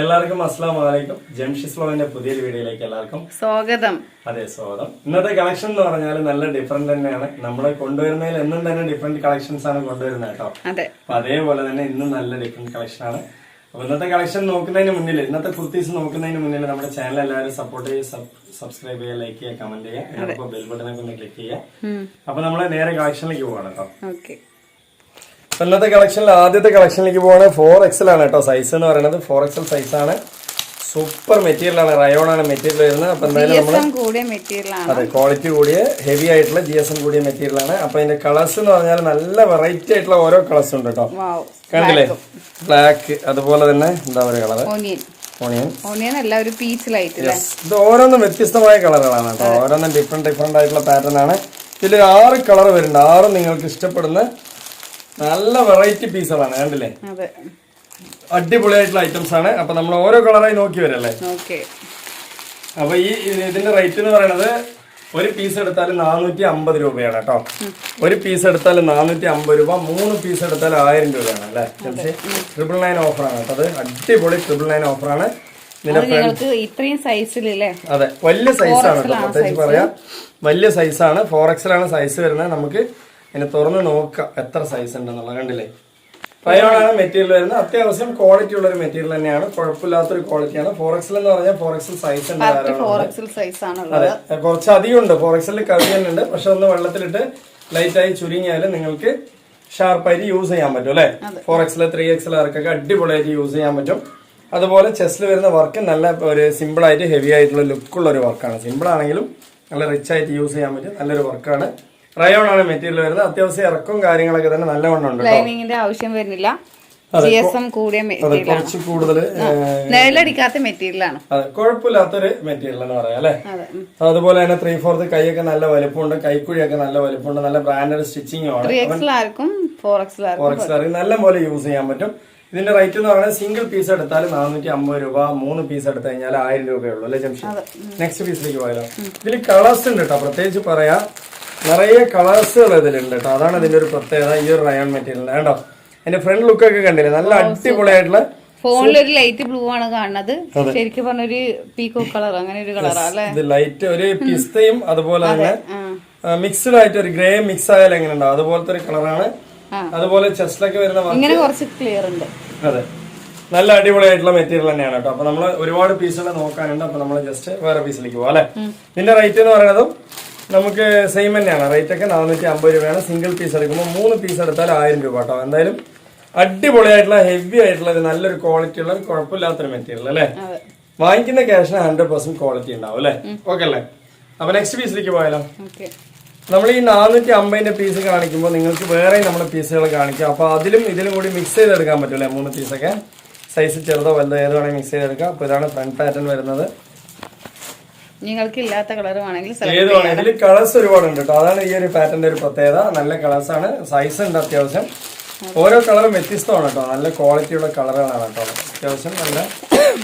എല്ലാവർക്കും അസ്സാം വലൈക്കും ജംഷിസ് വ്ലോഗിന്റെ പുതിയൊരു വീഡിയോയിലേക്ക് എല്ലാവർക്കും സ്വാഗതം. അതെ സ്വാഗതം. ഇന്നത്തെ കളക്ഷൻ എന്ന് പറഞ്ഞാൽ നല്ല ഡിഫറെന്റ് തന്നെയാണ്. നമ്മൾ കൊണ്ടുവരുന്നതിൽ എന്നും തന്നെ ഡിഫറെന്റ് കളക്ഷൻസ് ആണ് കൊണ്ടുവരുന്നത് കേട്ടോ. അപ്പൊ അതേപോലെ തന്നെ ഇന്നും നല്ല ഡിഫറെന്റ് കളക്ഷൻ ആണ്. അപ്പൊ ഇന്നത്തെ കളക്ഷൻ നോക്കുന്നതിന് മുന്നിൽ ഇന്നത്തെ കുർത്തീസ് നോക്കുന്നതിന് മുന്നിൽ നമ്മുടെ ചാനൽ എല്ലാവരും സപ്പോർട്ട് ചെയ്യുക സബ്സ്ക്രൈബ് ചെയ്യുക ലൈക്ക് ചെയ്യുക കമന്റ് ചെയ്യുക. ബെൽബട്ടനെ ബെൽ ബട്ടനൊക്കെ ഒന്ന് ക്ലിക്ക് ചെയ്യുക. അപ്പൊ നമ്മൾ നേരെ കളക്ഷനിലേക്ക് പോവാണ് കേട്ടോ. ഇന്നത്തെ കളക്ഷനിൽ ആദ്യത്തെ കളക്ഷനിലേക്ക് പോവാണ്. ഫോർ എക്സൽ ആണ് കേട്ടോ സൈസ് എന്ന് പറയുന്നത്. ഫോർ എക്സൽ സൈസ് ആണ്. സൂപ്പർ മെറ്റീരിയൽ ആണ്. റയോൺ ആണ് മെറ്റീരിയൽ വരുന്നത്. അപ്പൊ എന്തായാലും നമ്മൾ അതെ ക്വാളിറ്റി കൂടിയ ഹെവി ആയിട്ടുള്ള ജി എസ് എം കൂടിയ മെറ്റീരിയൽ ആണ്. അപ്പൊ ഇതിന്റെ കളേഴ്സ് എന്ന് പറഞ്ഞാൽ നല്ല വെറൈറ്റി ആയിട്ടുള്ള ഓരോ കളേഴ്സ് ഉണ്ട് കേട്ടോ. കണ്ടില്ലേ? ബ്ലാക്ക് അതുപോലെ തന്നെ എന്താ പറയുക കളർ ഇത് ഓരോന്നും വ്യത്യസ്തമായ കളറുകളാണ് കേട്ടോ. ഓരോന്നും ഡിഫറെന്റ് ഡിഫറെന്റ് ആയിട്ടുള്ള പാറ്റേൺ ആണ്. ഇതിൽ ആറ് കളർ വരുന്നുണ്ട്. ആറും നിങ്ങൾക്ക് ഇഷ്ടപ്പെടുന്ന നല്ല വെറൈറ്റി പീസുകളാണ് കണ്ടില്ലേ? അതെ. അടിപൊളിയായിട്ടുള്ള ഐറ്റംസ് ആണ്. അപ്പൊ നമ്മൾ ഓരോ കളറായി നോക്കി വരല്ലേ? അപ്പൊ ഈ ഇതിന്റെ റേറ്റ് എന്ന് പറയുന്നത് ഒരു പീസ് എടുത്താൽ നാനൂറ്റി അമ്പത് രൂപയാണ് കേട്ടോ. ഒരു പീസ് എടുത്താൽ നാനൂറ്റി അമ്പത് രൂപ മൂന്ന് പീസ് എടുത്താൽ ആയിരം രൂപയാണ് അല്ലേ ട്രിപ്പിൾ നയൻ ഓഫറാണ് കേട്ടോ അത്. അടിപൊളി ട്രിപ്പിൾ നയൻ ഓഫറാണ് ആണ്. അത് നിങ്ങൾക്ക് ഇത്രയും സൈസിലല്ലേ അതെ വലിയ സൈസാണ് കേട്ടോ. പ്രത്യേകിച്ച് പറയാം. വലിയ സൈസാണ് ഫോർ എക്സിലാണ് സൈസ് വരുന്നത്. നമുക്ക് ഇതിനെ തുറന്ന് നോക്കാം എത്ര സൈസ് ഉണ്ടെന്നുള്ളത്. കണ്ടില്ലേ? റയോണാണ് മെറ്റീരിയൽ വരുന്നത് അത്യാവശ്യം ക്വാളിറ്റി ഉള്ള ഒരു മെറ്റീരിയൽ തന്നെയാണ്. കുഴപ്പമില്ലാത്തൊരു ക്വാളിറ്റിയാണ് ഫോറക്സിൽ എന്ന് പറഞ്ഞാൽ ഫോറക്സിൽ സൈസ് ഉണ്ട് അതെ. കുറച്ച് അധികം ഉണ്ട്. ഫോറക്സിൽ കവി തന്നെ കവിയുന്നുണ്ട് പക്ഷെ ഒന്ന് വെള്ളത്തിലിട്ട് ലൈറ്റ് ആയി ചുരുങ്ങിയാലും നിങ്ങൾക്ക് ഷാർപ്പായിട്ട് യൂസ് ചെയ്യാൻ പറ്റും അല്ലെ? ഫോർ എക്സൽ ത്രീ എക്സിൽ ആർക്കൊക്കെ അടിപൊളിയായിട്ട് യൂസ് ചെയ്യാൻ പറ്റും. അതുപോലെ ചെസ്റ്റിൽ വരുന്ന വർക്ക് നല്ല ഒരു സിമ്പിൾ ആയിട്ട് ഹെവി ആയിട്ടുള്ള ലുക്കുള്ള ഒരു വർക്കാണ് സിമ്പിൾ ആണെങ്കിലും നല്ല റിച്ച് ആയിട്ട് യൂസ് ചെയ്യാൻ പറ്റും നല്ലൊരു വർക്കാണ് റയോൺ ആണ് മെറ്റീരിയൽ വരുന്നത്. അത്യാവശ്യം ഇറക്കും കാര്യങ്ങളൊക്കെ തന്നെ നല്ലവണ്ണം ഉണ്ട് ലൈനിങ്ങിന്റെ ആവശ്യം വരുന്നില്ല. കുറച്ച് കൂടുതൽ നിഴലടിക്കാത്ത അതെ കുഴപ്പമില്ലാത്തൊരു മെറ്റീരിയൽ എന്ന് പറയാം അല്ലെ. അതുപോലെ തന്നെ ത്രീ ഫോർത്ത് കൈയൊക്കെ നല്ല വലുപ്പമുണ്ട് കൈക്കുഴിയൊക്കെ നല്ല വലുപ്പമുണ്ട് നല്ല ബ്രാൻഡഡ് സ്റ്റിച്ചിങ് ആണ്. ഫോർ നല്ല പോലെ യൂസ് ചെയ്യാൻ പറ്റും. ഇതിന്റെ റേറ്റ് എന്ന് പറയുന്നത് സിംഗിൾ പീസ് എടുത്താൽ നാനൂറ്റി അമ്പത് രൂപ മൂന്ന് പീസ് എടുത്തു കഴിഞ്ഞാൽ ആയിരം രൂപയേ ഉള്ളൂ അല്ലേ ജംഷൻ നെക്സ്റ്റ് പീസിലേക്ക് പോയാലോ. ഇതിൽ കളേഴ്സ് ഉണ്ട് കേട്ടോ പ്രത്യേകിച്ച് പറയാ നിറയെ കളേഴ്സുകൾ ഇതിലുണ്ട് കേട്ടോ അതാണ് ഇതിന്റെ ഒരു പ്രത്യേകത ഈ ഒരു റയോൺ മെറ്റീരിയൽ കേട്ടോ അതിന്റെ ഫ്രണ്ട് ലുക്ക് ഒക്കെ കണ്ടില്ലേ? നല്ല അടിപൊളിയായിട്ടുള്ള ഫോണിൽ ഒരു ലൈറ്റ് ബ്ലൂ ആണ് കാണുന്നത്. ശരിക്കും പറഞ്ഞൊരു പീക്കോ കളർ അങ്ങനെ ഒരു കളറാ ഇത് ലൈറ്റ് ഒരു പിസ്തയും അതുപോലെ തന്നെ മിക്സ്ഡ് ആയിട്ട് ഒരു ഗ്രേ മിക്സ് ആയാൽ എങ്ങനെ ഉണ്ടാവും? അതുപോലത്തെ ഒരു കളറാണ് അതുപോലെ ചെസ്റ്റിലൊക്കെ വരുന്ന ഇങ്ങനെ കുറച്ച് ക്ലിയർ ഉണ്ട്. അതെ. നല്ല അടിപൊളിയായിട്ടുള്ള മെറ്റീരിയൽ തന്നെയാണ് കേട്ടോ അപ്പൊ നമ്മൾ ഒരുപാട് പീസുകൾ നോക്കാനുണ്ട്. അപ്പൊ നമ്മൾ ജസ്റ്റ് വേറെ പീസിലേക്ക് പോവാം അല്ലെ? ഇതിന്റെ റേറ്റ് എന്ന് പറയുന്നതും നമുക്ക് സെയിം തന്നെയാണ്. റേറ്റ് ഒക്കെ നാനൂറ്റി അമ്പത് രൂപയാണ്. സിംഗിൾ പീസ് എടുക്കുമ്പോൾ മൂന്ന് പീസ് എടുത്താൽ ആയിരം രൂപ കേട്ടോ. എന്തായാലും അടിപൊളിയായിട്ടുള്ള ഹെവി ആയിട്ടുള്ള നല്ലൊരു ക്വാളിറ്റി ഉള്ള കുഴപ്പമില്ലാത്തൊരു മെറ്റീരിയൽ അല്ലേ? വാങ്ങിക്കുന്ന ക്യാഷിന് ഹൺഡ്രഡ് പെർസെന്റ് ക്വാളിറ്റി ഉണ്ടാവും അല്ലേ? ഓക്കെ അല്ലേ? അപ്പൊ നെക്സ്റ്റ് പീസിലേക്ക് പോയാലോ? നമ്മൾ ഈ നാനൂറ്റി അമ്പതിന്റെ പീസ് കാണിക്കുമ്പോൾ നിങ്ങൾക്ക് വേറെ നമ്മുടെ പീസുകൾ കാണിക്കാം. അപ്പൊ അതിലും ഇതിലും കൂടി മിക്സ് ചെയ്തെടുക്കാൻ പറ്റൂലേ മൂന്ന് പീസൊക്കെ സൈസ് ചെറുതോ വലുതോ ഏത് വേണമെങ്കിൽ മിക്സ് ചെയ്തെടുക്കാം. അപ്പൊ ഇതാണ് ഫ്രണ്ട് പാറ്റേൺ വരുന്നത്. നിങ്ങൾക്ക് ഇല്ലാത്ത കളർ വേണമെങ്കിൽ ഏത് വേണം ഇതിൽ കളേഴ്സ് ഒരുപാടുണ്ട് കേട്ടോ. അതാണ് ഈ ഒരു പാറ്റേന്റെ ഒരു പ്രത്യേകത. നല്ല കളേഴ്സ് ആണ്. സൈസ് ഉണ്ട് അത്യാവശ്യം. ഓരോ കളറും വ്യത്യസ്തമാണ് കേട്ടോ. നല്ല ക്വാളിറ്റിയുള്ള കളറുകളാണ് കേട്ടോ. അത്യാവശ്യം നല്ല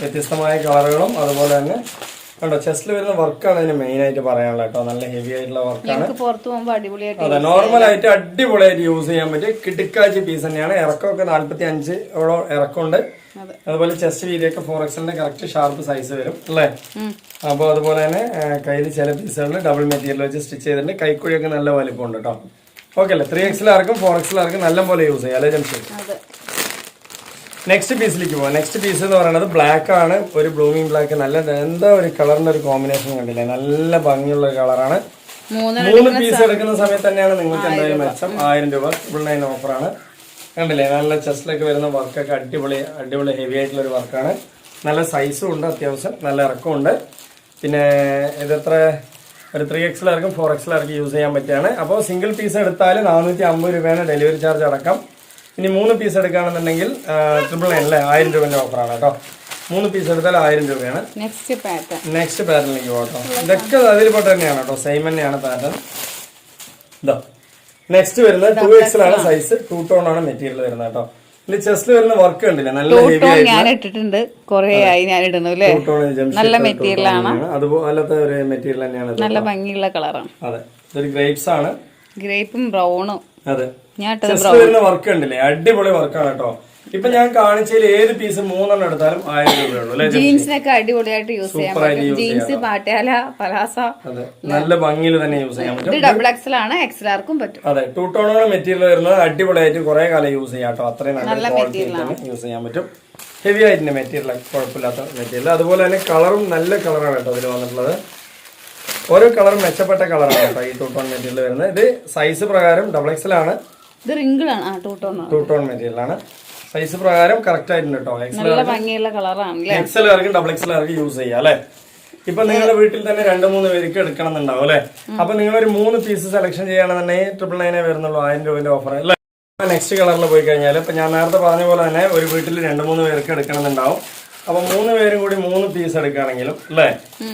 വ്യത്യസ്തമായ കളറുകളും അതുപോലെ തന്നെ കണ്ടോ ചെസ്റ്റിൽ വരുന്ന വർക്കാണ് ഇതിന് മെയിൻ ആയിട്ട് പറയാനുള്ളത് കേട്ടോ. നല്ല ഹെവി ആയിട്ടുള്ള വർക്കാണ് ഞങ്ങൾക്ക് പുറത്ത് പോകുമ്പോൾ അടിപൊളിയായിട്ട് അതെ നോർമൽ ആയിട്ട് അടിപൊളിയായിട്ട് യൂസ് ചെയ്യാൻ പറ്റിയ കിടുക്കാച്ചി പീസ് തന്നെയാണ്. ഇറക്കമൊക്കെ നാല്പത്തി അഞ്ചോളം ഇറക്കമുണ്ട്. അതുപോലെ ചെസ്റ്റ് വീതിയൊക്കെ ഫോർ എക്സലിന്റെ കറക്റ്റ് ഷാർപ്പ് സൈസ് വരും അല്ലേ? അപ്പൊ അപ്പോൾ അതുപോലെ തന്നെ കയ്യിൽ ചില പീസുകളിൽ ഡബിൾ മെറ്റീരിയൽ വെച്ച് സ്റ്റിച്ച് ചെയ്തിട്ടുണ്ട്. കൈക്കുഴിയൊക്കെ നല്ല വലിപ്പം ഉണ്ട് കേട്ടോ ഓക്കെ അല്ലേ ത്രീ എക്സിലാർക്കും ഫോർ എക്സിലാർക്കും നല്ല പോലെ യൂസ് ചെയ്യാം അല്ലേ അതെ. നെക്സ്റ്റ് പീസിലേക്ക് പോവാം. നെക്സ്റ്റ് പീസ് എന്ന് പറയുന്നത് ബ്ലാക്ക് ആണ്. ഒരു ബ്ലൂമിങ് ബ്ലാക്ക് നല്ല എന്താ ഒരു കളറിന്റെ ഒരു കോമ്പിനേഷൻ കണ്ടില്ലേ? നല്ല ഭംഗിയുള്ള കളറാണ് മൂന്ന് മൂന്ന് പീസ് എടുക്കുന്ന സമയത്ത് തന്നെയാണ് നിങ്ങൾക്ക് എന്തായാലും മെച്ചം. ആയിരം രൂപ. ട്രിപ്പിൾ നയൻ ഓഫറാണ് കണ്ടില്ലേ? നല്ല ചെസ്റ്റിലൊക്കെ വരുന്ന വർക്കൊക്കെ അടിപൊളി അടിപൊളി ഹെവി ആയിട്ടുള്ള ഒരു വർക്കാണ്. നല്ല സൈസും ഉണ്ട് അത്യാവശ്യം നല്ല ഇറക്കമുണ്ട് പിന്നെ ഇതെത്ര? ഒരു ത്രീ എക്സിലാർക്കും ഫോർ എക്സിലാർക്കും യൂസ് ചെയ്യാൻ പറ്റിയാണ്. അപ്പോൾ സിംഗിൾ പീസ് എടുത്താൽ നാനൂറ്റി അമ്പത് രൂപയാണ് ഡെലിവറി ചാർജ് അടക്കം. ഇനി മൂന്ന് പീസ് എടുക്കുകയാണെന്നുണ്ടെങ്കിൽ ട്രിപ്പിൾ നയൻ അല്ലേ ആയിരം രൂപേന്റെ ഓഫറാണ് കേട്ടോ. മൂന്ന് പീസ് എടുത്താൽ ആയിരം രൂപയാണ്. നെക്സ്റ്റ് പാറ്റേൺ നെക്സ്റ്റ് പാറ്റേണിലേക്ക് പോകട്ടോ ഇതൊക്കെ അതിൽ പെട്ട് തന്നെയാണ് കേട്ടോ. സെയിം തന്നെയാണ് പാറ്റേൺ ഇതാ. നെക്സ്റ്റ് വരുന്നത് ടു ആണ് സൈസ് ടൂ ടോൺ ആണ് മെറ്റീരിയൽ വരുന്നത് കേട്ടോ. ഇതിൽ ചെസ്റ്റിൽ വരുന്ന വർക്ക് ഉണ്ടല്ലേ നല്ല ഹെവി ഞാൻ ഇട്ടിട്ടുണ്ട്. കൊറേ ആയി ഞാൻ ഇടുന്നു അല്ലേ? നല്ല മെറ്റീരിയൽ ആണ്. അതുപോലത്തെ ഒരു മെറ്റീരിയൽ തന്നെയാണ് നല്ല ഭംഗിയുള്ള കളറാണ് അതെ. ഇതൊരു ഗ്രേപ്സ് ആണ്. ഗ്രേപ്പും ബ്രൗണും അതെ. ഞാൻ വരുന്ന വർക്ക് ഉണ്ടല്ലേ അടിപൊളി വർക്കാണ് കേട്ടോ. ഇപ്പൊ ഞാൻ കാണിച്ചതിൽ ഏത് പീസ് മൂന്നെണ്ണം എടുത്താലും ആയിരം രൂപയുള്ളൂ ജീൻസിനൊക്കെ അടിപൊളിയായിട്ട് യൂസ് ചെയ്യാൻ പറ്റും. Jeans Patiala palazzo. നല്ല ഭംഗിയിൽ തന്നെ യൂസ് ചെയ്യാൻ പറ്റും. ഡബിൾ എക്സൽ ആണ് എക്സൽ ആർക്കും പറ്റും. അതെ ടൂ ടോണുകൾ മെറ്റീരിയൽ വരുന്നത്. അടിപൊളിയായിട്ട് കുറെ കാലം യൂസ് ചെയ്യാം കേട്ടോ. അത്രയും നല്ല ക്വാളിറ്റി യൂസ് ചെയ്യാൻ പറ്റും. ഹെവി ആയിട്ടുണ്ട് മെറ്റീരിയൽ കുഴപ്പമില്ലാത്ത മെറ്റീരിയൽ അതുപോലെ തന്നെ കളറും നല്ല കളറാണ് കേട്ടോ ഇതിൽ വന്നിട്ടുള്ളത്. ഓരോ കളറും മെച്ചപ്പെട്ട കളറാണ് കേട്ടോ ഈ ടൂ ടോൺ മെറ്റീരിയൽ വരുന്നത്. ഇത് സൈസ് പ്രകാരം ഡബിൾ എക്സൽ ആണ്. ഇത് ടോൺ ടൂ ടോൺ മെറ്റീരിയൽ ആണ്. സൈസ് പ്രകാരം കറക്റ്റ് ആയിട്ടുണ്ട് കേട്ടോ എക്സൽ നല്ല ഭംഗിയുള്ള കളറാണ് എക്സൽ ആർക്കും ഡബിൾ എക്സൽ ആർക്കും യൂസ് ചെയ്യാം അല്ലെ? ഇപ്പൊ നിങ്ങളുടെ വീട്ടിൽ തന്നെ രണ്ട് മൂന്ന് പേർക്ക് എടുക്കണം എന്നുണ്ടാവും അല്ലെ അപ്പൊ നിങ്ങൾ ഒരു മൂന്ന് പീസ് സെലക്ഷൻ ചെയ്യുകയാണെന്നുണ്ടെങ്കിൽ ട്രിപ്പിൾ നയനെ വരുന്നുള്ളൂ ആയിരം രൂപന്റെ ഓഫർ അല്ലെ? നെക്സ്റ്റ് കളറിൽ പോയി കഴിഞ്ഞാൽ ഇപ്പൊ ഞാൻ നേരത്തെ പറഞ്ഞ പോലെ തന്നെ ഒരു വീട്ടിൽ രണ്ട് മൂന്ന് പേർക്ക് എടുക്കണമെന്നുണ്ടാവും. അപ്പൊ മൂന്ന് പേരും കൂടി മൂന്ന് പീസ് എടുക്കുകയാണെങ്കിലും അല്ലേ?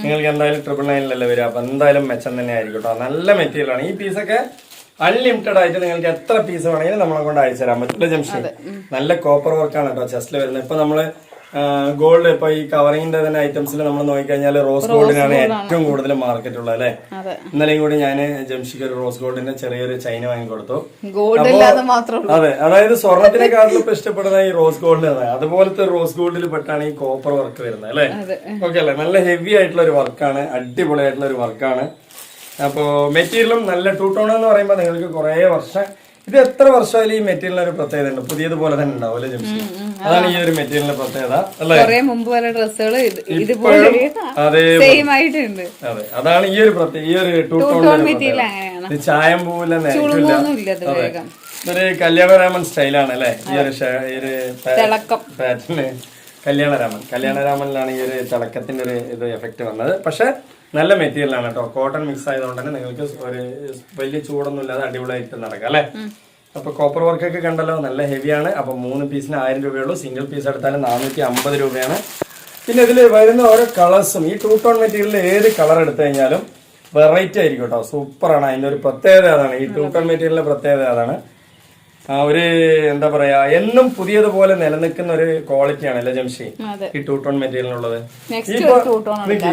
നിങ്ങൾക്ക് എന്തായാലും ട്രിപ്പിൾ നയനിലല്ലേ വരിക. അപ്പൊ എന്തായാലും മെച്ചം തന്നെ ആയിരിക്കും കേട്ടോ നല്ല മെറ്റീരിയൽ ആണ്. ഈ പീസൊക്കെ അൺലിമിറ്റഡ് ആയിട്ട് നിങ്ങൾക്ക് എത്ര പീസ് വേണമെങ്കിലും നമ്മളെ കൊണ്ട് അയച്ചു തരാൻ പറ്റില്ല ജംഷൻ നല്ല കോപ്പർ വർക്കാണ് കേട്ടോ ചെസ്റ്റിൽ വരുന്നത്. ഇപ്പൊ നമ്മൾ ഗോൾഡ് ഇപ്പൊ ഈ കവറിങ്ങിന്റെ തന്നെ ഐറ്റംസിൽ നമ്മൾ നോക്കിക്കഴിഞ്ഞാൽ റോസ് ഗോൾഡിനാണ് ഏറ്റവും കൂടുതൽ മാർക്കറ്റ് ഉള്ളത് അല്ലെ? ഇന്നലെയും കൂടി ഞാൻ ജംഷിക്ക് ഒരു റോസ് ഗോൾഡിന്റെ ചെറിയൊരു ചൈന വാങ്ങിക്കൊടുത്തു അതെ അതായത് സ്വർണത്തിനെക്കാട്ടിലും ഇപ്പൊ ഇഷ്ടപ്പെടുന്ന ഈ റോസ് ഗോൾഡ് അതുപോലത്തെ റോസ് ഗോൾഡിൽ പെട്ടാണ് ഈ കോപ്പർ വർക്ക് വരുന്നത് അല്ലെ? ഓക്കെ അല്ലെ? നല്ല ഹെവി ആയിട്ടുള്ള ഒരു വർക്കാണ് അടിപൊളിയായിട്ടുള്ള ഒരു വർക്കാണ് അപ്പോ മെറ്റീരിയലും നല്ല ടൂ ടോൺ എന്ന് പറയുമ്പോൾ നിങ്ങൾക്ക് കുറേ വർഷം ഇത് എത്ര വർഷമായാലും ഈ മെറ്റീരിയലിന് ഒരു പ്രത്യേകത ഉണ്ട്. പുതിയതുപോലെ തന്നെ ഉണ്ടാവും ജംഷി? അതാണ് ഈ ഒരു മെറ്റീരിയലിന്റെ പ്രത്യേകത അല്ലേ? മുമ്പ് ഡ്രസ്സുകൾ ഇതുപോലെ അതേ അതെ. അതാണ് ഈ ഒരു പ്രത്യേക ഈ ഒരു ടൂ ടോൺ ഇത് ചായം പോലെ ഇതൊരു കല്യാണരാമൻ സ്റ്റൈലാണ് അല്ലേ? ഈ ഒരു പാറ്റേൺ ഈ ഒരു പാറ്റേണ് കല്യാണരാമൻ. കല്യാണരാമനിലാണ് ഈ ഒരു തിളക്കത്തിന്റെ ഒരു ഇത് എഫക്ട് വന്നത്. പക്ഷെ നല്ല മെറ്റീരിയലാണ് കേട്ടോ. കോട്ടൺ മിക്സ് ആയതുകൊണ്ട് തന്നെ നിങ്ങൾക്ക് ഒരു വലിയ ചൂടൊന്നും ഇല്ലാതെ അടിപൊളിയായിട്ട് നടക്കാം അല്ലെ? അപ്പൊ കോപ്പർ വർക്ക് ഒക്കെ കണ്ടല്ലോ നല്ല ഹെവിയാണ് അപ്പൊ മൂന്ന് പീസിന് ആയിരം രൂപയുള്ളൂ സിംഗിൾ പീസ് എടുത്താലും നാനൂറ്റി അമ്പത് രൂപയാണ്. പിന്നെ ഇതിൽ വരുന്ന ഓരോ കളേഴ്സും ഈ ടൂ ടോൺ മെറ്റീരിയലിൽ ഏത് കളർ എടുത്തു കഴിഞ്ഞാലും വെറൈറ്റി ആയിരിക്കും കേട്ടോ. സൂപ്പറാണ് അതിന്റെ ഒരു പ്രത്യേകത അതാണ്. ഈ ടൂ ടോൺ മെറ്റീരിയലിന്റെ പ്രത്യേകത അതാണ്. ഒരു എന്താ പറയാ എന്നും പുതിയതുപോലെ നിലനിൽക്കുന്ന ഒരു ക്വാളിറ്റിയാണ് അല്ലെ ജംഷി? ഈ ടൂ ടോൺ മെറ്റീരിയലിനുള്ളത്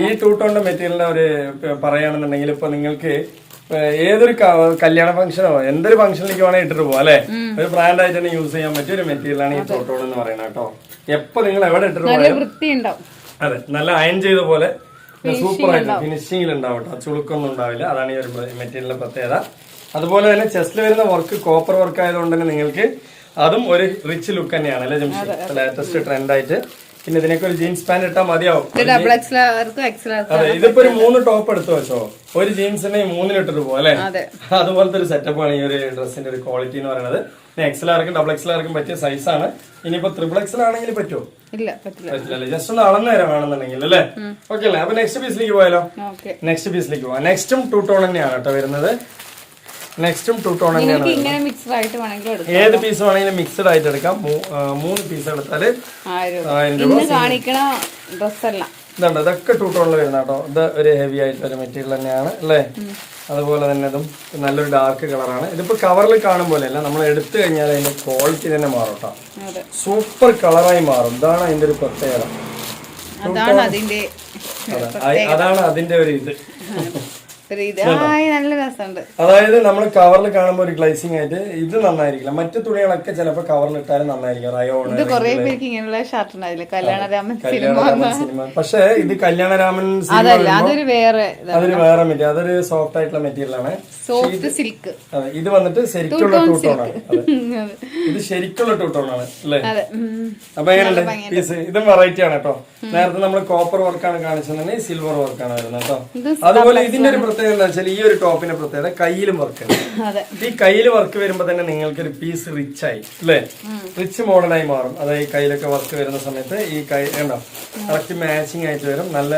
ഈ ടൂ ടോണിന്റെ മെറ്റീരിയലിന്റെ ഒരു പറയുകയാണെന്നുണ്ടെങ്കിൽ ഇപ്പൊ നിങ്ങൾക്ക് ഏതൊരു കല്യാണ ഫംഗ്ഷനോ എന്തൊരു ഫംഗ്ഷനിലേക്ക് വേണമെങ്കിൽ ഇട്ടിട്ട് പോവാം അല്ലെ? ഒരു ബ്രാൻഡ് ആയിട്ട് തന്നെ യൂസ് ചെയ്യാൻ പറ്റിയ ഒരു മെറ്റീരിയലാണ് ഈ ടൂ ടോൺ എന്ന് പറയുന്നത് കേട്ടോ. എപ്പോ നിങ്ങൾ എവിടെ ഇട്ടിട്ട് പോയാലും അതെ നല്ല അയൺ ചെയ്ത പോലെ സൂപ്പർ ആയിട്ട് ഫിനിഷിംഗിൽ ഉണ്ടാവും ചുളുക്കൊന്നും ഉണ്ടാവില്ല. അതാണ് ഈ ഒരു മെറ്റീരിയലിന്റെ പ്രത്യേകത. അതുപോലെ തന്നെ ചെസ്റ്റിൽ വരുന്ന വർക്ക് കോപ്പർ വർക്ക് ആയതുകൊണ്ട് തന്നെ നിങ്ങൾക്ക് അതും ഒരു റിച്ച് ലുക്ക് തന്നെയാണ് അല്ലേ ജംഷി? ലേറ്റസ്റ്റ് ട്രെൻഡ് ആയിട്ട്. പിന്നെ ഇതിനൊക്കെ ഒരു ജീൻസ് പാന്റ് ഇട്ടാൽ മതിയാവും അതെ ഇതിപ്പോ ഒരു മൂന്ന് ടോപ്പ് എടുത്തു വെച്ചോ ഒരു ജീൻസിനെ മൂന്നിലിട്ടിട്ട് പോകും അല്ലെ? അതെ. അതുപോലത്തെ ഒരു സെറ്റപ്പ് ആണ് ഈ ഒരു ഡ്രസ്സിന്റെ ഒരു ക്വാളിറ്റി എന്ന് പറയുന്നത്. എക്സൽ ആർക്കും ഡബിൾ എക്സൽ ആർക്കും പറ്റിയ ആണ്. ഇനിയിപ്പോ ത്രിബിൾ എക്സൽ ആണെങ്കിൽ പറ്റുമോ പറ്റില്ല. ജസ്റ്റ് ഒന്ന് അളന്നു തരാം വേണമെന്നുണ്ടെങ്കിൽ അല്ലേ? ഓക്കെ അല്ലേ? അപ്പൊ നെക്സ്റ്റ് പീസിലേക്ക് പോയാലോ? നെക്സ്റ്റ് പീസിലേക്ക് പോവാം. നെക്സ്റ്റും ടൂ ടോൺ തന്നെയാണ് കേട്ടോ വരുന്നത്. നെക്സ്റ്റും ടു ടോൺ തന്നെയാണ് ഇങ്ങനെ മിക്സ്ഡ് ആയിട്ട് വേണമെങ്കിൽ എടുക്കാം. ഏത് പീസ് വേണമെങ്കിലും മിക്സ്ഡ് ആയിട്ട് എടുക്കാം. മൂന്ന് പീസ് എടുത്താൽ ആയിരം രൂപ. കാണിക്കണ ഡ്രസ്സല്ല. ഇതുണ്ട്. ഇതൊക്കെ ടു ടോണിൽ വരുന്ന കേട്ടോ ഇത് ഒരു ഹെവി ആയിട്ടുള്ള ഒരു മെറ്റീരിയൽ തന്നെയാണ് അല്ലേ? അതുപോലെ തന്നെ ഇതും നല്ലൊരു ഡാർക്ക് കളറാണ് ഇതിപ്പോ കവറിൽ കാണും പോലെയല്ല. നമ്മൾ എടുത്തു കഴിഞ്ഞാൽ അതിന്റെ ക്വാളിറ്റി തന്നെ മാറും കേട്ടോ സൂപ്പർ കളറായി മാറും. ഇതാണ് അതിന്റെ ഒരു പ്രത്യേകത. അതാണ് അതിന്റെ ഒരു ഇത്. അതായത് നമ്മൾ കവറിൽ കാണുമ്പോൾ ഒരു ഗ്ലൈസിങ് ആയിട്ട് ഇത് നന്നായിരിക്കില്ല. മറ്റു തുണികളൊക്കെ ചിലപ്പോൾ കവറിൽ ഇട്ടാലും നന്നായിരിക്കും. റയോൺ സിനിമ പക്ഷേ ഇത് കല്യാണരാമൻ അതൊരു വേറെ മെറ്റീരിയൽ അതൊരു സോഫ്റ്റ് ആയിട്ടുള്ള മെറ്റീരിയൽ ആണ്. സോഫ്റ്റ് സിൽക്ക് അതെ ഇത് വന്നിട്ട് ശരിക്കുള്ള ടൂട്ടോൺ ആണ്. ഇത് ശരിക്കുള്ള ടൂട്ടോൺ ആണ് അല്ലേ. അപ്പൊ എങ്ങനെയുണ്ട്? പീസ് ഇതും വെറൈറ്റി ആണ് കേട്ടോ. നേരത്തെ നമ്മൾ കോപ്പർ വർക്കാണ് കാണിച്ചത് സിൽവർ വർക്കാണ് വരുന്നത് കേട്ടോ. അതുപോലെ ഇതിന്റെ ഒരു പ്രത്യേകത എന്താ വെച്ചാൽ ഈ ഒരു ടോപ്പിന്റെ പ്രത്യേകത കയ്യിലും വർക്ക് ഈ കയ്യിൽ വർക്ക് വരുമ്പോ തന്നെ നിങ്ങൾക്ക് ഒരു പീസ് റിച്ച് ആയി അല്ലേ? റിച്ച് മോഡലായി മാറും. അതായത് ഈ കയ്യിലൊക്കെ വർക്ക് വരുന്ന സമയത്ത് ഈ കൈ ഉണ്ടോ കറക്റ്റ് മാച്ചിങ് ആയിട്ട് വരും. നല്ല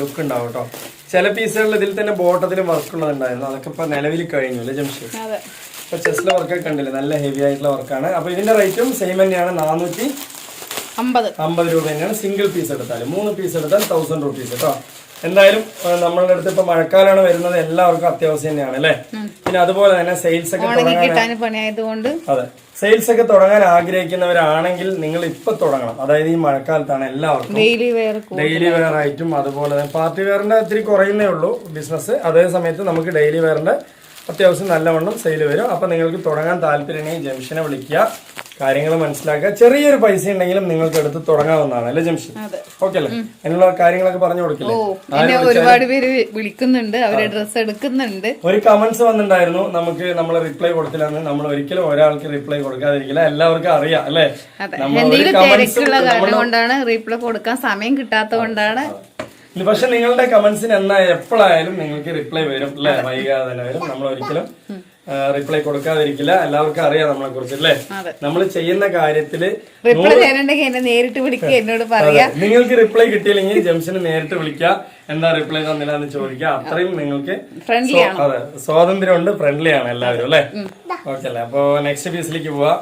ലുക്ക് ഉണ്ടാവും കേട്ടോ ചില പീസുകളിൽ ഇതിൽ തന്നെ ബോട്ടത്തിലും വർക്ക് ഉള്ളതുണ്ടായിരുന്നു. അതൊക്കെ ഇപ്പൊ നിലവിൽ കഴിഞ്ഞു അല്ലേ ജംഷീർ അതെ. ഇപ്പൊ ചെസ്റ്റിലെ വർക്കൊക്കെ കണ്ടില്ലേ? നല്ല ഹെവി ആയിട്ടുള്ള വർക്കാണ് അപ്പൊ ഇതിന്റെ റേറ്റും സെയിം തന്നെയാണ്. നാനൂറ്റി അമ്പത്. അമ്പത് രൂപ തന്നെയാണ്. സിംഗിൾ പീസ് എടുത്താൽ മൂന്ന് പീസ് എടുത്താൽ തൗസൻഡ് റുപ്പീസ് കേട്ടോ എന്തായാലും നമ്മളുടെ അടുത്ത് ഇപ്പൊ മഴക്കാലമാണ് വരുന്നത് എല്ലാവർക്കും അത്യാവശ്യം തന്നെയാണ് അല്ലെ? പിന്നെ അതുപോലെ തന്നെ സെയിൽസ് ഒക്കെ തുടങ്ങാൻ അതെ. സെയിൽസ് ഒക്കെ തുടങ്ങാൻ ആഗ്രഹിക്കുന്നവരാണെങ്കിൽ നിങ്ങൾ ഇപ്പൊ തുടങ്ങണം. അതായത് ഈ മഴക്കാലത്താണ് എല്ലാവർക്കും ഡെയിലി വെയർ ആയിട്ടും അതുപോലെ തന്നെ പാർട്ടി വെയറിന്റെ ഇത്തിരി കുറയുന്നേ ഉള്ളൂ ബിസിനസ് അതേ സമയത്ത് നമുക്ക് ഡെയിലി വെയറിന്റെ അത്യാവശ്യം നല്ലവണ്ണം സെയിൽ വരും. അപ്പൊ നിങ്ങൾക്ക് തുടങ്ങാൻ താല്പര്യമുണ്ടെങ്കിൽ ജംഷനെ വിളിക്കുക. കാര്യങ്ങൾ മനസ്സിലാക്കുക. ചെറിയൊരു പൈസ ഉണ്ടെങ്കിലും നിങ്ങൾക്ക് എടുത്ത് തുടങ്ങാവുന്നതാണ്. അല്ലേ ജംഷി ഓക്കെ അല്ലേ? അതിനുള്ള കാര്യങ്ങളൊക്കെ പറഞ്ഞു കൊടുക്കില്ലേ? ഒരുപാട് പേര് വിളിക്കുന്നുണ്ട്. അവരെ ഡ്രസ്സ് എടുക്കുന്നുണ്ട്. ഒരു കമന്റ്സ് വന്നിട്ടുണ്ടായിരുന്നു. നമുക്ക് നമ്മൾ റിപ്ലൈ കൊടുത്തില്ലാന്ന്. നമ്മൾ ഒരിക്കലും ഒരാൾക്ക് റിപ്ലൈ കൊടുക്കാതിരിക്കില്ല. എല്ലാവർക്കും അറിയാം അല്ലേ? എന്തെങ്കിലും തിരക്കുള്ള കാരണം കൊണ്ടാണ് റിപ്ലൈ കൊടുക്കാൻ സമയം കിട്ടാത്ത കൊണ്ടാണ്. പക്ഷെ നിങ്ങളുടെ കമന്റ്സിന് എന്നാ എപ്പോഴായാലും നിങ്ങൾക്ക് റിപ്ലൈ വരും അല്ലെ? വൈകാതെ തന്നെ വരും. നമ്മൾ ഒരിക്കലും റിപ്ലൈ കൊടുക്കാതിരിക്കില്ല. എല്ലാവർക്കും അറിയാം നമ്മളെ കുറിച്ച് അല്ലേ. നമ്മൾ ചെയ്യുന്ന കാര്യത്തിൽ റിപ്ലൈ എന്നെ നേരിട്ട് വിളിക്കുക എന്നോട് പറയാ. നിങ്ങൾക്ക് റിപ്ലൈ കിട്ടിയില്ലെങ്കിൽ ജംഷന് നേരിട്ട് വിളിക്കുക എന്താ റിപ്ലൈ തന്നില്ല എന്ന് ചോദിക്കുക അത്രയും നിങ്ങൾക്ക് അതെ. സ്വാതന്ത്ര്യമുണ്ട് ഫ്രണ്ട്ലി ആണ് എല്ലാവരും അല്ലേ? ഓക്കെ അല്ലേ. അപ്പോ നെക്സ്റ്റ് പീസിലേക്ക് പോവാ.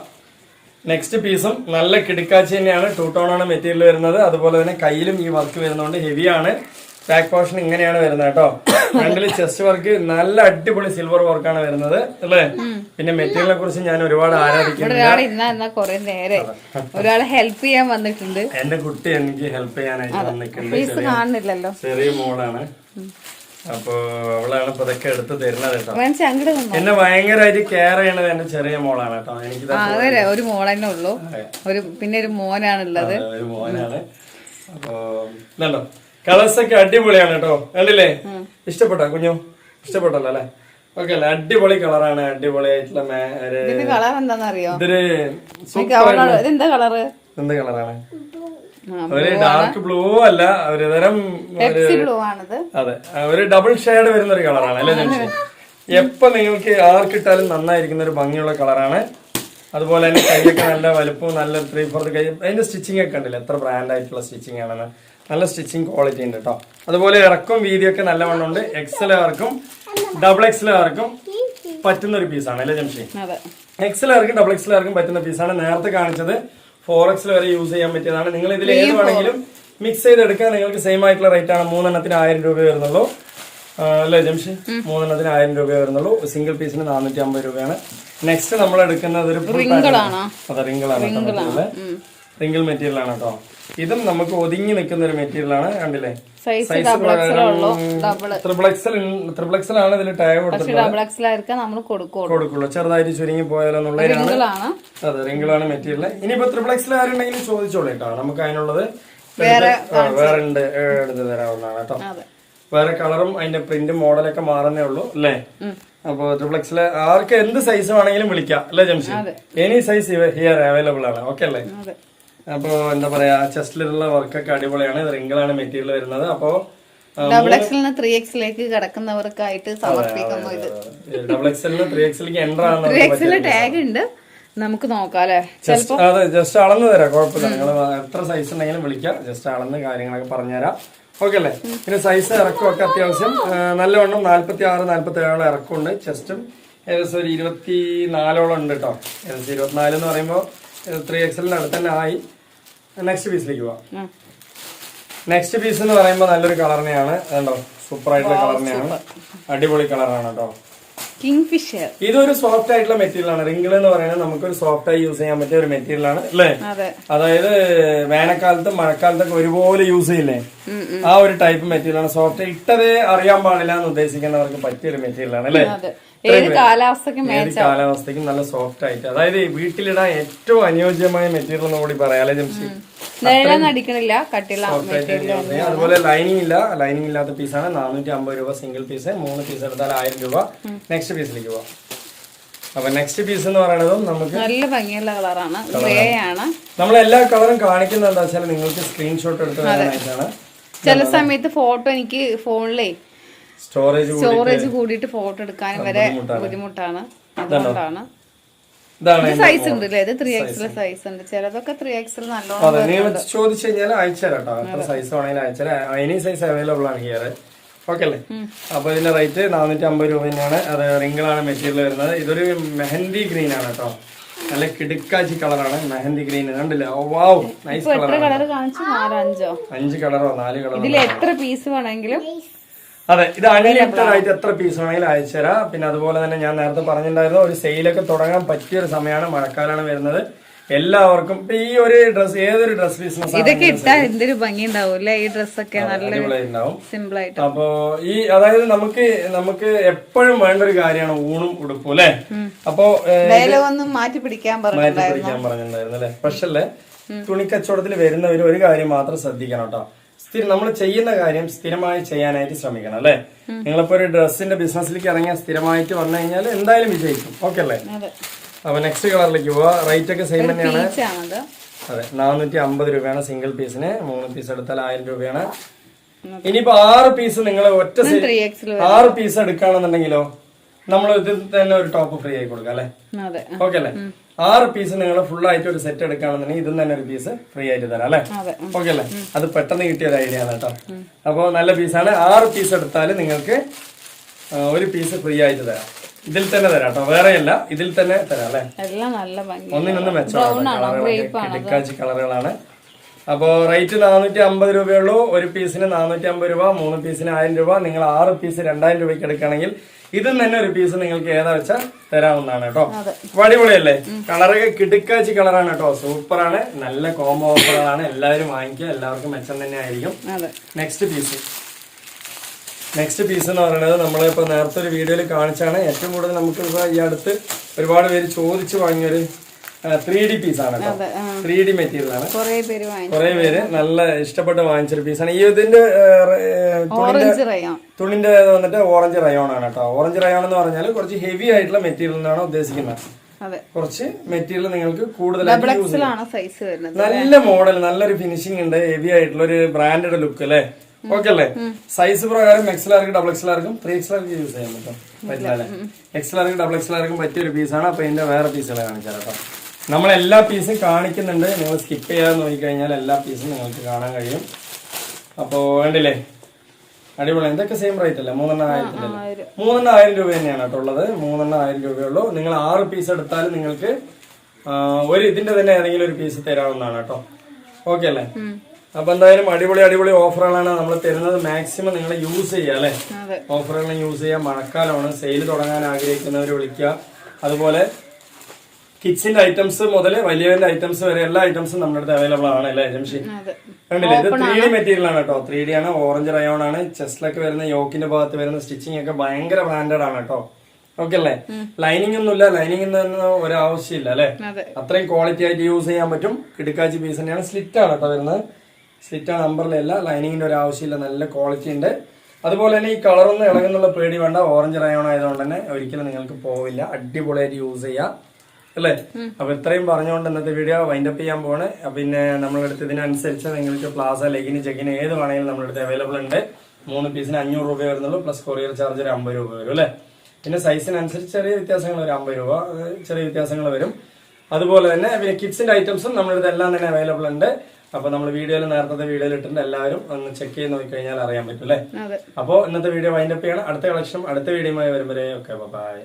നെക്സ്റ്റ് പീസും നല്ല കിടുക്കാച്ചി തന്നെയാണ്. ടൂ ടോൺ ആണ് മെറ്റീരിയൽ വരുന്നത്. അതുപോലെ തന്നെ കയ്യിലും ഈ വർക്ക് വരുന്നതുകൊണ്ട് ഹെവിയാണ് ബാക്ക് പോർഷൻ ഇങ്ങനെയാണ് വരുന്നത് കേട്ടോ. ഫ്രണ്ടിൽ ചെസ്റ്റ് വർക്ക് നല്ല അടിപൊളി സിൽവർ വർക്കാണ് വരുന്നത് അല്ലേ? പിന്നെ മെറ്റീരിയലിനെ കുറിച്ച് ഞാൻ ഒരുപാട് ആരാധിക്കുന്നുണ്ട് ഹെൽപ്പ് ചെയ്യാൻ വന്നിട്ടുണ്ട്. എന്റെ കുട്ടി എനിക്ക് ഹെൽപ്പ് ചെയ്യാനായിട്ട് വന്നിട്ടുണ്ട് ചെറിയ മോളാണ്. അപ്പൊ അവളാണ് ഇപ്പൊ ഇതൊക്കെ എടുത്ത് തരുന്നത് കേട്ടോ. എന്നെ ഭയങ്കരമായിട്ട് കെയർ ചെയ്യണത് എന്റെ ചെറിയ മോളാണ് കേട്ടോ. എനിക്ക് ഒരു ഉള്ളൂ. ഒരു പിന്നെ ഒരു മോനാണുള്ളത്. ഒരു മോനാണ്. അപ്പൊ ഇതുണ്ടോ കളേഴ്സ് ഒക്കെ അടിപൊളിയാണ് കേട്ടോ. കണ്ടില്ലേ? ഇഷ്ടപ്പെട്ടോ കുഞ്ഞു? ഇഷ്ടപ്പെട്ടല്ലോ അല്ലെ? ഓക്കെ അല്ലേ? അടിപൊളി കളറാണ് അടിപൊളി ആയിട്ടുള്ള കളർ എന്താണെന്നറിയോ? ഇതൊരു കളറ് എന്ത് കളറാണ് ഒരു ഡാർക്ക് ബ്ലൂ അല്ല ഒരു തരം അതെ. ഒരു ഡബിൾ ഷെയ്ഡ് വരുന്ന ഒരു കളറാണ് അല്ലേ ജംഷി എപ്പോ നിങ്ങൾക്ക് ആർക്കിട്ടാലും നന്നായിരിക്കുന്ന ഒരു ഭംഗിയുള്ള കളറാണ് അതുപോലെ തന്നെ കൈയൊക്കെ നല്ല വലുപ്പവും നല്ല ത്രീ ഫോർ കൈ അതിന്റെ സ്റ്റിച്ചിങ് ഒക്കെ ഉണ്ടല്ലോ എത്ര ബ്രാൻഡ് ആയിട്ടുള്ള സ്റ്റിച്ചിങ് ആണെന്ന്. നല്ല സ്റ്റിച്ചിങ് ക്വാളിറ്റി ഉണ്ട് കേട്ടോ അതുപോലെ ഇറക്കും വീതിയൊക്കെ നല്ല വണ്ണമുണ്ട് എക്സൽ ഇറക്കും ഡബിൾ എക്സൽ ഇറക്കും പറ്റുന്ന ഒരു പീസാണ് അല്ലേ ജംഷി? എക്സൽ ഇറക്കും ഡബിൾ എക്സൽ ഇറക്കും പറ്റുന്ന പീസാണ് നേരത്തെ കാണിച്ചത് ഫോർ എക്സൽ വരെ യൂസ് ചെയ്യാൻ പറ്റിയതാണ്. നിങ്ങൾ ഇതിൽ ഏത് വേണമെങ്കിലും മിക്സ് ചെയ്തെടുക്കാൻ നിങ്ങൾക്ക് സെയിം ആയിട്ടുള്ള റേറ്റ് ആണ്. മൂന്നെണ്ണത്തിന് ആയിരം രൂപ വരുന്നുള്ളൂ. അല്ലേ ജംഷി? മൂന്നെണ്ണത്തിന് ആയിരം രൂപ വരുന്നുള്ളൂ. സിംഗിൾ പീസിന് നാനൂറ്റി അമ്പത് രൂപയാണ്. നെക്സ്റ്റ് നമ്മൾ എടുക്കുന്നത് ഒരു റിങ്കിളാണ് റിങ്കിൾ മെറ്റീരിയൽ ആണ് കേട്ടോ ഇതും നമുക്ക് ഒതുങ്ങി നിൽക്കുന്ന ഒരു മെറ്റീരിയലാണ് കണ്ടില്ലേ? സൈസ് ത്രിബിൾ എക്സൽ ആണ് ഇതിൽ ടാഗ് കൊടുക്കുള്ളൂ. ചെറുതായിട്ട് ചുരുങ്ങി പോയാലോ എന്നുള്ളതിനാണ് റിങ്കിളാണ് അതെ റിംഗിളാണ് മെറ്റീരിയൽ ഇനിയിപ്പോ ത്രിബിൾ എക്സിൽ ആരുണ്ടെങ്കിലും ചോദിച്ചോളൂ കേട്ടോ. നമുക്ക് അതിനുള്ളത് വേറെ ഉണ്ട് എടുത്ത് തരാവുന്നതാണ് കേട്ടോ. വേറെ കളറും അതിന്റെ പ്രിന്റും മോഡലൊക്കെ മാറുന്നേ ഉള്ളൂ അല്ലേ? അപ്പൊ ട്രിപ്ലക്സിൽ ആർക്ക് എന്ത് സൈസ് വേണമെങ്കിലും വിളിക്കാം അല്ലേ Jamshi? Any size here available ആണ്. ഓക്കെ അല്ലേ? അപ്പോ എന്താ പറയാ ചെസ്റ്റിലുള്ള വർക്കൊക്കെ അടിപൊളിയാണ്. റിങ്കിളാണ് മെറ്റീരിയൽ വരുന്നത്. അപ്പോ ഡബിൾ എക്സലിന് ത്രീ എക്സിലേക്ക് കിടക്കുന്നവർക്കായിട്ട് സമർപ്പിക്കുന്നു ഇത്. ഡബിൾ എക്സലിന് ത്രീ എക്സിലേക്ക് എന്റർ ആണെന്ന് ത്രീ എക്സിൽ ടാഗ് ഉണ്ട്. നമുക്ക് നോക്കാം അല്ലെ? ജസ്റ്റ് അതെ ജസ്റ്റ് അളന്ന് തരാം. കുഴപ്പമില്ല. നിങ്ങൾ എത്ര സൈസ് ഉണ്ടെങ്കിലും വിളിക്കാം. ജസ്റ്റ് അളന്ന് കാര്യങ്ങളൊക്കെ പറഞ്ഞുതരാം. ഓക്കെ അല്ലേ? പിന്നെ സൈസ് ഇറക്കമൊക്കെ അത്യാവശ്യം. നല്ലവണ്ണം നാല്പത്തി ആറ് നാല്പത്തി ഏഴോളം ഇറക്കമുണ്ട് ചെസ്റ്റും ഏകദേശം ഒരു ഇരുപത്തി നാലോളം ഉണ്ട് കേട്ടോ ഏകദേശം ഇരുപത്തിനാല് എന്ന് പറയുമ്പോൾ ത്രീ എക്സലിന്റെ അടുത്ത് തന്നെ ആയി. നെക്സ്റ്റ് പീസിലേക്ക് പോവാം. നെക്സ്റ്റ് പീസ് എന്ന് പറയുമ്പോൾ നല്ലൊരു കളറിനെയാണ് കണ്ടോ? സൂപ്പർ ആയിട്ടുള്ള കളറിനെയാണ് അടിപൊളി കളറാണ് കേട്ടോ. കിങ് ഫിഷർ ഇതൊരു സോഫ്റ്റ് ആയിട്ടുള്ള മെറ്റീരിയൽ ആണ്. റിംഗിൾ എന്ന് പറയുന്നത് നമുക്കൊരു സോഫ്റ്റ് ആയി യൂസ് ചെയ്യാൻ പറ്റിയ ഒരു മെറ്റീരിയൽ ആണ് അല്ലേ? അതായത് വേനൽക്കാലത്തും മഴക്കാലത്തൊക്കെ ഒരുപോലെ യൂസ് ചെയ്യില്ലേ? ആ ഒരു ടൈപ്പ് മെറ്റീരിയൽ ആണ്. സോഫ്റ്റ് ഇട്ടതേ അറിയാൻ പാടില്ല എന്ന് ഉദ്ദേശിക്കുന്നവർക്ക് പറ്റിയ ഒരു മെറ്റീരിയൽ ആണ് അല്ലേ? ഏത് കാലാവസ്ഥയ്ക്കും നല്ല സോഫ്റ്റ് ആയിട്ട്. അതായത് വീട്ടിലിടാൻ ഏറ്റവും അനുയോജ്യമായ മെറ്റീരിയൽ എന്ന് കൂടി പറയാം അല്ലേ ജംഷി? നിഴലൊന്നും അടിക്കണില്ല. അതുപോലെ ലൈനിങ് ഇല്ല. ലൈനിങ് ഇല്ലാത്ത പീസാണ് നാനൂറ്റി അമ്പത് രൂപ സിംഗിൾ പീസ് മൂന്ന് പീസ് എടുത്താൽ ആയിരം രൂപ. നെക്സ്റ്റ് പീസിലേക്ക് പോവാം. അപ്പൊ നെക്സ്റ്റ് പീസ് എന്ന് പറയുന്നത് നമുക്ക് നല്ല ഭംഗിയുള്ള കളറാണ് ഗ്രേ ആണ്. നമ്മൾ എല്ലാ കളറും കാണിക്കുന്നത് എന്താ വെച്ചാൽ നിങ്ങൾക്ക് സ്ക്രീൻഷോട്ട് എടുത്ത് തരാനായിട്ടാണ്. ചില സമയത്ത് ഫോട്ടോ എനിക്ക് ഫോണിലേ സ്റ്റോറേജ് സ്റ്റോറേജ് കൂടിയിട്ട് ഫോട്ടോ എടുക്കാനും വരെ ബുദ്ധിമുട്ടാണ്. അതുകൊണ്ടാണ്. സൈസ് ഉണ്ട് അല്ലേ ഇത് ത്രീ എക്സിൽ സൈസ് ഉണ്ട്. ചിലതൊക്കെ ത്രീ എക്സിൽ നല്ലോണം അതെ നിങ്ങൾ ചോദിച്ചു കഴിഞ്ഞാൽ അയച്ചുതരാം കേട്ടോ എത്ര സൈസ് വേണമെങ്കിലും അയച്ചുതരാം എനി സൈസ് അവൈലബിൾ ആണ് ഹിയർ ഓക്കെ അല്ലേ? അപ്പോൾ ഇതിന്റെ റേറ്റ് നാനൂറ്റി അമ്പത് രൂപ തന്നെയാണ്. അത് റിംഗിളാണ് മെറ്റീരിയൽ വരുന്നത്. ഇതൊരു മെഹന്തി ഗ്രീൻ ആണ് കേട്ടോ നല്ല കിടുക്കാച്ചി കളറാണ് മെഹന്തി ഗ്രീൻ കണ്ടില്ലേ? നൈസ് കളർ അഞ്ച്? കളറോ നാല് കളറോ ഇതിൽ എത്ര പീസ് വേണമെങ്കിലും അതെ ഇത് അൺലിമിറ്റഡ് ആയിട്ട് എത്ര പീസ് വേണമെങ്കിലും അയച്ചുതരാം പിന്നെ അതുപോലെ തന്നെ ഞാൻ നേരത്തെ പറഞ്ഞിട്ടുണ്ടായിരുന്നു ഒരു സെയിലൊക്കെ തുടങ്ങാൻ പറ്റിയ ഒരു സമയമാണ് മഴക്കാലാണ് വരുന്നത്. എല്ലാവർക്കും ഈ ഒരു ഡ്രസ് ഏതൊരു ഡ്രസ് ബിസിനസ് ഇതൊക്കെ ഇട്ടാൽ എന്തൊരു ഭംഗി ഉണ്ടാവും ഈ ഡ്രസ്സൊക്കെ നല്ല സിമ്പിൾ ആയിട്ട്. അപ്പോ ഈ അതായത് നമുക്ക് നമുക്ക് എപ്പോഴും വേണ്ട ഒരു കാര്യമാണ് ഊണും ഉടുപ്പും അല്ലെ? അപ്പോ ഒന്നും മാറ്റി പിടിക്കാൻ മാറ്റി പിടിക്കാൻ പറഞ്ഞിട്ടുണ്ടായിരുന്നു അല്ലെ? പക്ഷല്ലേ തുണിക്കച്ചവടത്തിൽ വരുന്നവർ ഒരു കാര്യം മാത്രം ശ്രദ്ധിക്കണം കേട്ടോ. സ്ഥിരം നമ്മൾ ചെയ്യുന്ന കാര്യം സ്ഥിരമായി ചെയ്യാനായിട്ട് ശ്രമിക്കണം അല്ലെ? നിങ്ങളിപ്പോ ഒരു ഡ്രസ്സിന്റെ ബിസിനസ്സിലേക്ക് ഇറങ്ങിയാൽ സ്ഥിരമായിട്ട് വന്നു കഴിഞ്ഞാൽ എന്തായാലും വിജയിക്കും. ഓക്കെ അല്ലേ? അപ്പൊ നെക്സ്റ്റ് കളറിലേക്ക് പോവാ. റേറ്റ് ഒക്കെ സെയിം തന്നെയാണ്. അതെ നാനൂറ്റി അമ്പത് രൂപയാണ് സിംഗിൾ പീസിന് മൂന്ന് പീസ് എടുത്താൽ ആയിരം രൂപയാണ്. ഇനിയിപ്പോ ആറ് പീസ് നിങ്ങൾ ഒറ്റ ആറ് പീസ് എടുക്കുകയാണെന്നുണ്ടെങ്കിലോ നമ്മൾ ഇത് തന്നെ ഒരു ടോപ്പ് ഫ്രീ ആയി കൊടുക്കാം അല്ലെ? ഓക്കെ അല്ലേ? ആറ് പീസ് നിങ്ങൾ ഫുൾ ആയിട്ട് ഒരു സെറ്റ് എടുക്കുകയാണെന്നുണ്ടെങ്കിൽ ഇതും തന്നെ ഒരു പീസ് ഫ്രീ ആയിട്ട് തരാം അല്ലെ? ഓക്കെ അല്ലേ? അത് പെട്ടെന്ന് കിട്ടിയ ഒരു ഐഡിയ ആണ് കേട്ടോ. അപ്പൊ നല്ല പീസാണ് ആറ് പീസ് എടുത്താൽ നിങ്ങൾക്ക് ഒരു പീസ് ഫ്രീ ആയിട്ട് തരാം. ഇതിൽ തന്നെ തരാം കേട്ടോ. വേറെയല്ല ഇതിൽ തന്നെ തരാം അല്ലെ? ഒന്നിനൊന്ന് മെച്ചമാണ് കളറുകളാണ്. അപ്പോ റേറ്റ് നാനൂറ്റി അമ്പത് രൂപയുള്ളൂ ഒരു പീസിന് നാനൂറ്റി അമ്പത് രൂപ മൂന്ന് പീസിന് ആയിരം രൂപ. നിങ്ങൾ ആറ് പീസ് രണ്ടായിരം രൂപയ്ക്ക് എടുക്കുകയാണെങ്കിൽ ഇതും തന്നെ ഒരു പീസ് നിങ്ങൾക്ക് ഏതാ വെച്ചാൽ തരാവുന്നതാണ് കേട്ടോ. അടിപൊളിയല്ലേ? കളറൊക്കെ കിടുക്കാച്ചി കളറാണ് കേട്ടോ. സൂപ്പറാണ്. നല്ല കോംബോ ഓഫറാണ് എല്ലാവരും വാങ്ങിക്കുക. എല്ലാവർക്കും മെച്ചം തന്നെ ആയിരിക്കും. നെക്സ്റ്റ് പീസ് നെക്സ്റ്റ് പീസ് എന്ന് പറയുന്നത് നമ്മളിപ്പോ നേരത്തെ ഒരു വീഡിയോയിൽ കാണിച്ചാണ്. ഏറ്റവും കൂടുതൽ നമുക്ക് ഇപ്പോൾ ഈ അടുത്ത് ഒരുപാട് പേര് ചോദിച്ചു വാങ്ങിയൊരു ത്രീ ഡി പീസാണ് ആണ് ത്രീ ഡി മെറ്റീരിയൽ ആണ്. കൊറേ പേര് നല്ല ഇഷ്ടപ്പെട്ട് വാങ്ങിച്ചൊരു പീസാണ് ഈ ഇതിന്റെ തുണിന്റെ വന്നിട്ട് ഓറഞ്ച് റയോൺ ആണ് കേട്ടോ ഓറഞ്ച് റയോൺ എന്ന് പറഞ്ഞാൽ കുറച്ച് ഹെവി ആയിട്ടുള്ള മെറ്റീരിയൽ എന്നാണ് ഉദ്ദേശിക്കുന്നത്. കുറച്ച് മെറ്റീരിയൽ നിങ്ങൾക്ക് കൂടുതലായിട്ട് നല്ല മോഡൽ നല്ലൊരു ഫിനിഷിംഗ് ഉണ്ട് ഹെവി ആയിട്ടുള്ള ഒരു ബ്രാൻഡഡ് ലുക്ക് അല്ലേ ഓക്കെ അല്ലേ? സൈസ് പ്രകാരം എക്സലാർക്കും ഡബിൾ എക്സലാർക്കും ത്രീ എക്സ് ആർക്ക് യൂസ് ചെയ്യാൻ പറ്റും. പറ്റില്ല അല്ലേ? എക്സലാർക്കും ഡബിൾ എക്സലാർക്കും പറ്റിയ ഒരു പീസാണ് അപ്പൊ ഇതിന്റെ വേറെ പീസുകൾ കാണിച്ചാൽ കേട്ടോ നമ്മൾ എല്ലാ പീസും കാണിക്കുന്നുണ്ട്. നിങ്ങൾ സ്കിപ്പ് ചെയ്യാതെ നോക്കിക്കഴിഞ്ഞാൽ എല്ലാ പീസും നിങ്ങൾക്ക് കാണാൻ കഴിയും. അപ്പോൾ വേണ്ടില്ലേ അടിപൊളി. ഇതൊക്കെ സെയിം റേറ്റ് അല്ലേ? മൂന്നെണ്ണം ആയിരത്തിന്റെ മൂന്നെണ്ണ ആയിരം. രൂപ തന്നെയാണ് കേട്ടോ ഉള്ളത്. മൂന്നെണ്ണം ആയിരം രൂപയുള്ളൂ നിങ്ങൾ ആറ് പീസ് എടുത്താൽ നിങ്ങൾക്ക് ഒരു ഇതിന്റെ തന്നെ ഏതെങ്കിലും ഒരു പീസ് തരാവുന്നതാണ് കേട്ടോ. ഓക്കെ അല്ലേ? അപ്പൊ എന്തായാലും അടിപൊളി അടിപൊളി ഓഫറുകളാണ് നമ്മൾ തരുന്നത്. മാക്സിമം നിങ്ങൾ യൂസ് ചെയ്യുക അല്ലെ? ഓഫറുകൾ യൂസ് ചെയ്യുക. മഴക്കാലമാണ്. സെയിൽ തുടങ്ങാൻ ആഗ്രഹിക്കുന്നവർ വിളിക്കുക. അതുപോലെ കിച്ചന്റെ ഐറ്റംസ് മുതൽ വലിയ വലിയ ഐറ്റംസ് വരെ എല്ലാ ഐറ്റംസും നമ്മുടെ അടുത്ത് അവൈലബിൾ ആണ് അല്ലേ അതെ. കണ്ടില്ലേ? ഇത് ത്രീ ഡി മെറ്റീരിയൽ ആണ്. കേട്ടോ. ത്രീ ഡി ആണ് ഓറഞ്ച് റയോൺ ആണ് ചെസ്റ്റിലൊക്കെ വരുന്ന യോക്കിന്റെ ഭാഗത്ത് വരുന്ന സ്റ്റിച്ചിങ് ഒക്കെ ഭയങ്കര ബ്രാൻഡഡ് ആണ് കേട്ടോ. ഓക്കെ അല്ലേ? ലൈനിങ് ഒന്നുമില്ല ലൈനിങ് ഒന്നും ഒരാവശ്യമില്ല അല്ലെ? അതെ. അത്രയും ക്വാളിറ്റി ആയിട്ട് യൂസ് ചെയ്യാൻ പറ്റും. കിടുക്കാച്ചി പീസ് തന്നെയാണ്. സ്ലിറ്റ് ആണ് കേട്ടോ വരുന്നത്. സ്ലിറ്റ് ആണ് നമ്പറിലല്ല ലൈനിങ്ങിന്റെ ഒരു ആവശ്യമില്ല നല്ല ക്വാളിറ്റി ഉണ്ട്. അതുപോലെ തന്നെ ഈ കളറൊന്നും ഇളകുന്നുള്ള പേടി വേണ്ട. ഓറഞ്ച് റയോൺ ആയതുകൊണ്ട് തന്നെ ഒരിക്കലും നിങ്ങൾക്ക് പോവില്ല. അടിപൊളിയായിട്ട് യൂസ് ചെയ്യാം. അല്ലേ? അപ്പൊ ഇത്രയും പറഞ്ഞുകൊണ്ട് ഇന്നത്തെ വീഡിയോ വൈൻഡപ്പ് ചെയ്യാൻ പോണ് പിന്നെ നമ്മളെടുത്ത് ഇതിനനുസരിച്ച് നിങ്ങൾക്ക് പ്ലാസ ലെഗിന് ചെക്കിന് ഏത് വേണമെങ്കിലും നമ്മളെടുത്ത് അവൈലബിൾ ഉണ്ട്. മൂന്ന് പീസിന് അഞ്ഞൂറ് രൂപ വരുന്നുള്ളൂ പ്ലസ് കൊറിയർ ചാർജ് ഒരു അമ്പത് രൂപ വരും അല്ലേ? പിന്നെ സൈസിനനുസരിച്ച് ചെറിയ വ്യത്യാസങ്ങൾ ഒരു അമ്പത് രൂപ ചെറിയ വ്യത്യാസങ്ങൾ വരും. അതുപോലെ തന്നെ പിന്നെ കിഡ്സിന്റെ ഐറ്റംസും നമ്മളെടുത്ത് എല്ലാം തന്നെ അവൈലബിൾ ഉണ്ട്. അപ്പൊ നമ്മൾ വീഡിയോയിൽ നേരത്തെ വീഡിയോയിൽ ഇട്ടിട്ടുണ്ട്. എല്ലാവരും ഒന്ന് ചെക്ക് ചെയ്ത് നോക്കിക്കഴിഞ്ഞാൽ അറിയാൻ പറ്റും അല്ലേ? അപ്പോ അപ്പോൾ ഇന്നത്തെ വീഡിയോ വൈൻഡപ്പ് ചെയ്യണം. അടുത്ത കളക്ഷൻ അടുത്ത വീഡിയോയുമായി വരുമ്പോഴേ ഓക്കെ ബൈ